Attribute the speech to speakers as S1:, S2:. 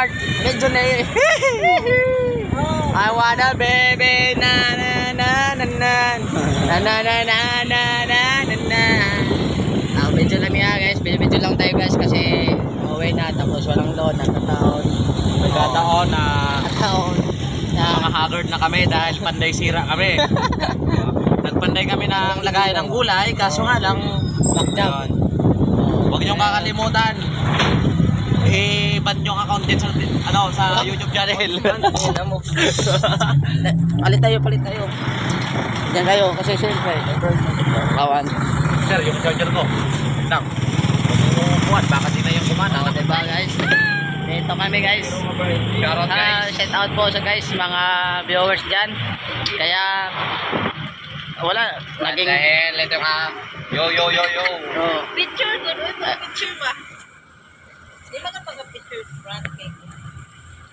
S1: part. Medyo na I wanna baby na na na na na na na na na na na na na Ah, medyo lang niya guys, medyo lang tayo guys kasi uuwi na tapos walang load, nagkataon.
S2: Nagkataon na
S1: Nagkataon. Na,
S2: mga haggard na kami dahil panday sira kami. Nagpanday kami ng lagay ng gulay, kaso nga lang
S1: lockdown.
S2: Huwag niyong kakalimutan. I-ban yung account din sa, ano, sa YouTube channel.
S1: Palit tayo, palit tayo. Diyan kayo kasi siyempre, kawan.
S2: Sir, yung charger ko. Lang. Kumukuhan, baka di na yung kumana.
S1: Ah, diba guys? Dito kami guys.
S2: Shoutout
S1: Ah,
S2: guys.
S1: shout out po sa guys, mga viewers dyan. Kaya, wala, naging...
S2: Dahil ito nga, yo yo yo yo.
S1: Oh,
S3: Picture picture ba? front